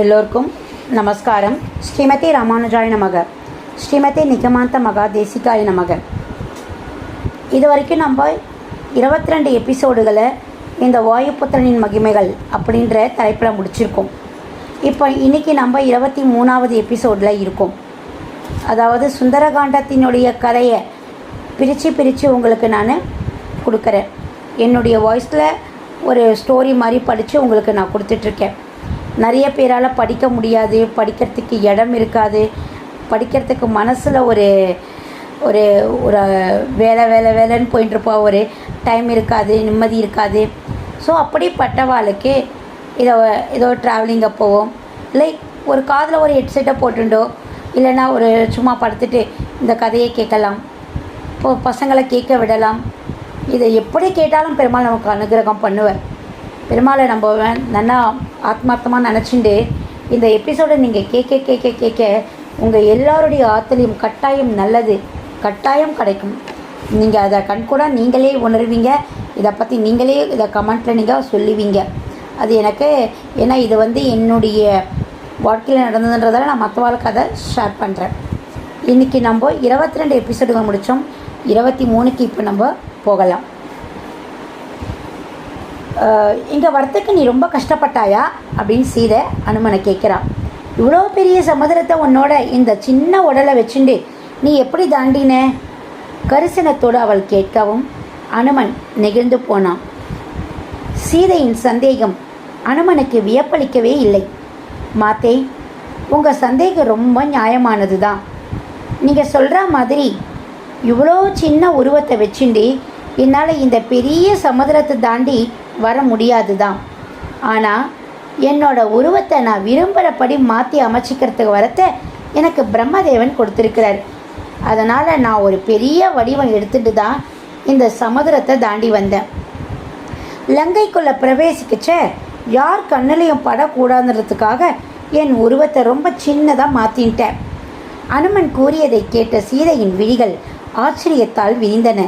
எல்லோருக்கும் நமஸ்காரம். ஸ்ரீமதி ராமானுஜாய நமக. ஸ்ரீமதி நிகமாந்த மகா தேசிகாய நமக. இது வரைக்கும் நம்ம இருபத்தி ரெண்டு எபிசோடுகளை இந்த வாயுபுத்திரனின் மகிமைகள் அப்படின்ற தலைப்பில் முடிச்சிருக்கோம். இப்போ இன்றைக்கி நம்ம இருபத்தி மூணாவது எபிசோடில் இருக்கோம். அதாவது சுந்தரகாண்டத்தினுடைய கதையை பிரித்து பிரித்து உங்களுக்கு நான் கொடுக்குறேன். என்னுடைய வாய்ஸில் ஒரு ஸ்டோரி மாதிரி படித்து உங்களுக்கு நான் கொடுத்துட்ருக்கேன் நிறைய பேரால் படிக்க முடியாது படிக்கிறதுக்கு இடம் இருக்காது. படிக்கிறதுக்கு மனசில் ஒரு ஒரு ஒரு வேலை வேலை வேலைன்னு போயிட்டுருப்பா ஒரு டைம் இருக்காது நிம்மதி இருக்காது. ஸோ அப்படிப்பட்டவாளுக்கு இதை ஏதோ ட்ராவலிங் அப்போவோ இல்லை ஒரு காதில் ஒரு ஹெட்செட்டை போட்டுண்டோ இல்லைன்னா ஒரு சும்மா படுத்துட்டு இந்த கதையை கேட்கலாம். இப்போ பசங்களை கேட்க விடலாம். இதை எப்படி கேட்டாலும் பெருமாள் நமக்கு அனுகிரகம் பண்ணுவேன் பெருமாளை நம்ம வே- நல்லா ஆத்மார்த்தமாக நினச்சிண்டு இந்த எபிசோடை நீங்கள் கேட்க கேட்க கேட்க உங்கள் எல்லாருடைய ஆத்துலையும் கட்டாயம் நல்லது. கட்டாயம் கிடைக்கும். நீங்கள் அதை கண்கூட நீங்களே உணர்வீங்க. இதை பற்றி நீங்களே இதை கமெண்ட்டில் நீங்கள் சொல்லுவீங்க. அது எனக்கு ஏன்னா இது வந்து என்னுடைய வாழ்க்கையில் நடந்ததுன்றதால நான் மற்றவாளுக்கு அதை ஷேர் பண்ணுறேன் இன்றைக்கி நம்ம இருபத்தி ரெண்டு எபிசோடுகள் முடித்தோம் இருபத்தி மூணுக்கு இப்போ நம்ம போகலாம். இங்கே வரத்துக்கு நீ ரொம்ப கஷ்டப்பட்டாயா அப்படின்னு சீதை அனுமனை கேட்குறான். இவ்வளோ பெரிய சமுதிரத்தை உன்னோட இந்த சின்ன உடலை வச்சுண்டு நீ எப்படி தாண்டின? கரிசனத்தோடு அவள் கேட்கவும் அனுமன் நெகிழ்ந்து போனான். சீதையின் சந்தேகம் அனுமனுக்கு வியப்பளிக்கவே இல்லை. மாத்தே உங்கள் சந்தேகம் ரொம்ப நியாயமானது தான் நீங்கள் சொல்கிற மாதிரி இவ்வளோ சின்ன உருவத்தை வச்சுண்டு என்னால் இந்த பெரிய சமுதிரத்தை தாண்டி வர முடியாது தான் ஆனால் என்னோட உருவத்தை நான் விரும்புகிறபடி மாற்றி அமைச்சிக்கிறதுக்கு வரத்தை எனக்கு பிரம்மதேவன் கொடுத்துருக்கிறார். அதனால் நான் ஒரு பெரிய வடிவம் எடுத்துட்டு தான் இந்த சமுதிரத்தை தாண்டி வந்தேன். லங்கைக்குள்ளே பிரவேசிக்கச்ச யார் கண்ணிலையும் படக்கூடாதுன்றதுக்காக என் உருவத்தை ரொம்ப சின்னதாக மாற்றின்ட்டேன் அனுமன் கூறியதை கேட்ட சீதையின் விழிகள் ஆச்சரியத்தால் விரிந்தன.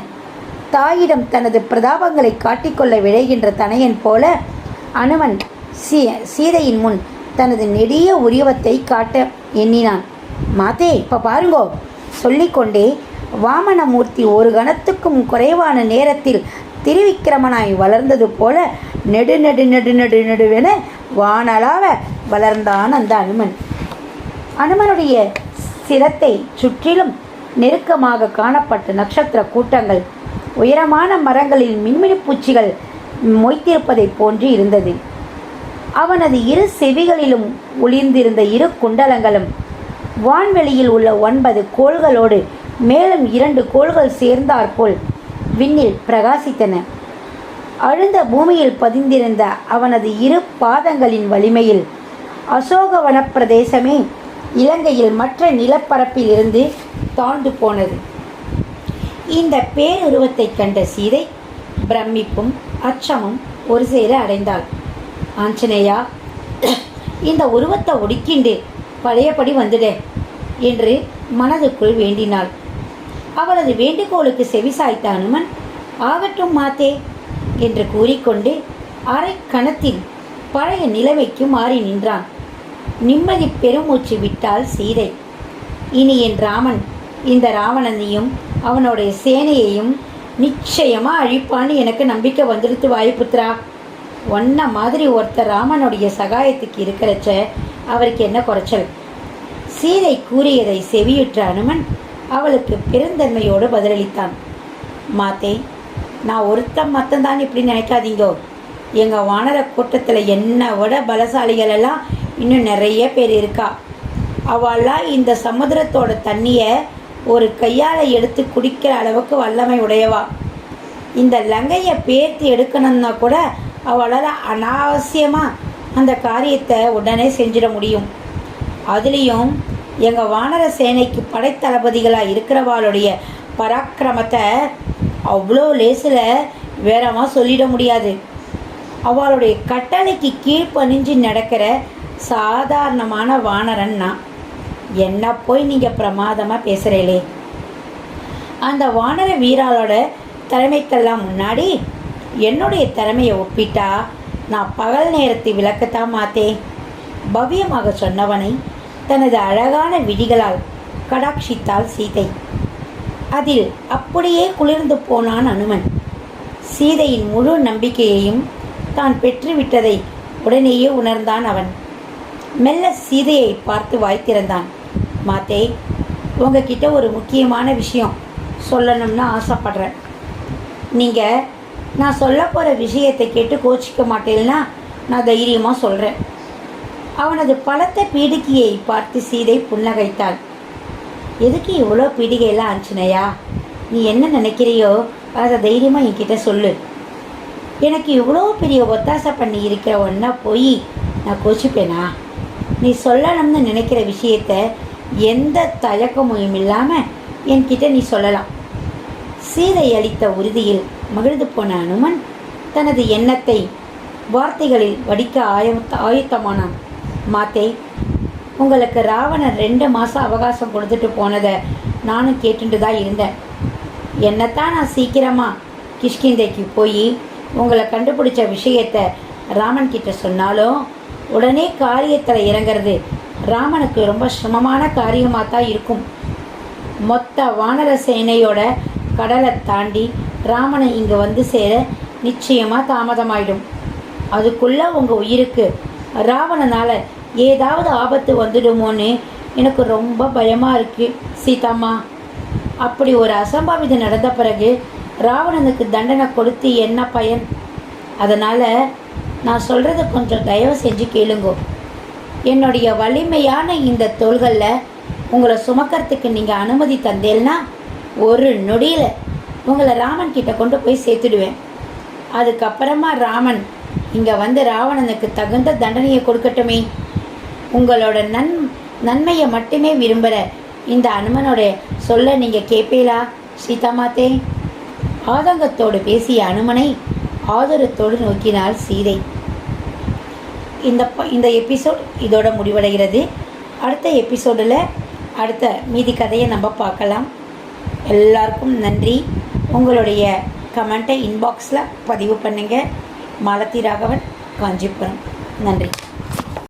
தாயிடம் தனது பிரதாபங்களை காட்டிக்கொள்ள விழைகின்ற தனையன் போல அனுமன் சீ சீதையின் முன் தனது நெடிய உரியவத்தை காட்ட எண்ணினான். மாதே இப்போ பாருங்கோ சொல்லிக்கொண்டே வாமனமூர்த்தி ஒரு கணத்துக்கும் குறைவான நேரத்தில் திருவிக்கிரமனாய் வளர்ந்தது போல நெடு நெடு நெடு நெடு நெடுவென வானலாக வளர்ந்தான் அந்த அனுமன். அனுமனுடைய சிரத்தை சுற்றிலும் நெருக்கமாக காணப்பட்ட நட்சத்திர கூட்டங்கள் உயரமான மரங்களில் மின்மினி பூச்சிகள் மொய்த்திருப்பதைப் போன்று இருந்தது. அவனது இரு செவிகளிலும் ஒளிர்ந்திருந்த இரு குண்டலங்களும் வான்வெளியில் உள்ள ஒன்பது கோள்களோடு மேலும் இரண்டு கோள்கள் சேர்ந்தாற்போல் விண்ணில் பிரகாசித்தன. அழுந்த பூமியில் பதிந்திருந்த அவனது இரு பாதங்களின் வலிமையில் அசோகவன பிரதேசமே இலங்கையில் மற்ற நிலப்பரப்பில் இருந்து தாழ்ந்து போனது. இந்த பேருருவத்தை கண்ட சீதை பிரமிப்பும் அச்சமும் ஒரு சேர அடைந்தாள். ஆஞ்சநேயா இந்த உருவத்தை ஒடுக்கிண்டு பழையபடி வந்துட என்று மனதுக்குள் வேண்டினாள். அவளது வேண்டுகோளுக்கு செவிசாய்த்த அனுமன் ஆகட்டும் மாத்தே என்று கூறிக்கொண்டு அரை கணத்தில் பழைய நிலைமைக்கு மாறி நின்றான். நிம்மதி பெருமூச்சு விட்டால் சீதை. இனி என் ராமன் இந்த ராவணனையும் அவனுடைய சேனையையும் நிச்சயமாக அழிப்பான்னு எனக்கு நம்பிக்கை வந்துடுத்து வாயுபுத்ரா ஒன்ன மாதிரி ஒருத்தர் ராமனுடைய சகாயத்துக்கு இருக்கிறச்ச அவருக்கு என்ன குறைச்சல்? சீதை கூறியதை செவியுற்ற அனுமன் அவளுக்கு பெருந்தன்மையோடு பதிலளித்தான். மாத்தே நான் ஒருத்தன் மத்தந்தான் இப்படி நினைக்காதீங்கோ. எங்கள் வானர கூட்டத்தில் என்னை விட பலசாலிகள் எல்லாம் இன்னும் நிறைய பேர் இருக்கா. அவள்லாம் இந்த சமுதிரத்தோட தண்ணியை ஒரு கையால் எடுத்து குடிக்கிற அளவுக்கு வல்லமை உடையவா? இந்த லங்கையை பேர்த்து எடுக்கணும்னா கூட அவளால் அனாவசியமாக அந்த காரியத்தை உடனே செஞ்சிட முடியும். அதுலேயும் எங்கள் வானர சேனைக்கு படைத்தளபதிகளாக இருக்கிறவாளுடைய பராக்கிரமத்தை அவ்வளோ லேசில் வேறமாக சொல்லிட முடியாது. அவளுடைய கட்டளைக்கு கீழ்ப்பணிஞ்சு நடக்கிற சாதாரணமான வானரன் நான். என்ன போய் நீங்கள் பிரமாதமாக பேசுகிறீங்களே அந்த வானர வீராளோட திறமைக்கெல்லாம் முன்னாடி என்னுடைய திறமையை ஒப்பிட்டா நான் பகல் நேரத்தை விளக்கத்தான் மாத்தேன். பவ்யமாக சொன்னவனை தனது அழகான விழிகளால் கடாட்சித்தாள் சீதை. அதில் அப்படியே குளிர்ந்து போனான் அனுமன். சீதையின் முழு நம்பிக்கையையும் தான் பெற்றுவிட்டதை உடனேயே உணர்ந்தான் அவன். மெல்ல சீதையை பார்த்து வாய்த்திருந்தான் மாத்தே உங்ககிட்ட ஒரு முக்கியமான விஷயம் சொல்லணும்னு ஆசைப்பட்றேன். நீங்கள் நான் சொல்ல போகிற விஷயத்தை கேட்டு கோச்சிக்க மாட்டேன்னா நான் தைரியமாக சொல்கிறேன் அவனது பலத்த பீடிகையை பார்த்து சீதை புன்னகைத்தாள். எதுக்கு இவ்வளோ பீடிகையெல்லாம் அனுச்சுனையா? நீ என்ன நினைக்கிறியோ அதை தைரியமாக என்கிட்ட சொல்லு. எனக்கு இவ்வளோ பெரிய ஒத்தாசை பண்ணி இருக்கிற ஒன்றா போய் நான் கோச்சிப்பேனா? நீ சொல்லணும்னு நினைக்கிற விஷயத்த எந்த தயக்கமும் இல்லாமல் என்கிட்ட நீ சொல்லலாம். சீதை அளித்த உறுதியில் மகிழ்ந்து போன அனுமன் தனது எண்ணத்தை வார்த்தைகளில் வடிக்க ஆயத்த ஆயத்தமானான். மாத்தே உங்களுக்கு ராவணன் ரெண்டு மாதம் அவகாசம் கொடுத்துட்டு போனதை நானும் கேட்டுட்டு தான் இருந்தேன். என்னத்தான் நான் சீக்கிரமாக கிஷ்கிந்தைக்கு போய் உங்களை கண்டுபிடிச்ச விஷயத்த ராமன் கிட்ட சொன்னாலும் உடனே காரியத்தில் இறங்கிறது ராமனுக்கு ரொம்ப சிரமமான காரியமாக தான் இருக்கும். மொத்த வானர சேனையோட கடலை தாண்டி ராமனை இங்கே வந்து சேர நிச்சயமாக தாமதமாயிடும். அதுக்குள்ளே உங்கள் உயிருக்கு ராவணனால் ஏதாவது ஆபத்து வந்துடுமோன்னு எனக்கு ரொம்ப பயமாக இருக்குது சீதாம்மா. அப்படி ஒரு அசம்பாவிதம் நடந்த பிறகு ராவணனுக்கு தண்டனை கொடுத்து என்ன பயன்? அதனால் நான் சொல்கிறத கொஞ்சம் தயவு செஞ்சு கேளுங்கோ. என்னுடைய வலிமையான இந்த தோள்களில் உங்களை சுமக்கிறதுக்கு நீங்கள் அனுமதி தந்தேன்னா ஒரு நொடியில் உங்களை ராமன் கிட்ட கொண்டு போய் சேர்த்துடுவேன். அதுக்கப்புறமா ராமன் இங்கே வந்து ராவணனுக்கு தகுந்த தண்டனையை கொடுக்கட்டுமே. உங்களோட நன் நன்மையை மட்டுமே விரும்புகிற இந்த அனுமனோட சொல்ல நீங்கள் கேட்பீலா சீதாமாத்தே? ஆதங்கத்தோடு பேசிய அனுமனை ஆதரத்தோடு நோக்கினாள் சீதை. இந்த ப- இந்த எபிசோட் இதோட முடிவடைகிறது. அடுத்த எபிசோடில் அடுத்த மீதி கதையை நம்ம பார்க்கலாம். எல்லாருக்கும் நன்றி. உங்களுடைய கமெண்ட்டை இன்பாக்ஸில் பதிவு பண்ணுங்கள் மாலதி ராகவன் காஞ்சிபுரம். நன்றி.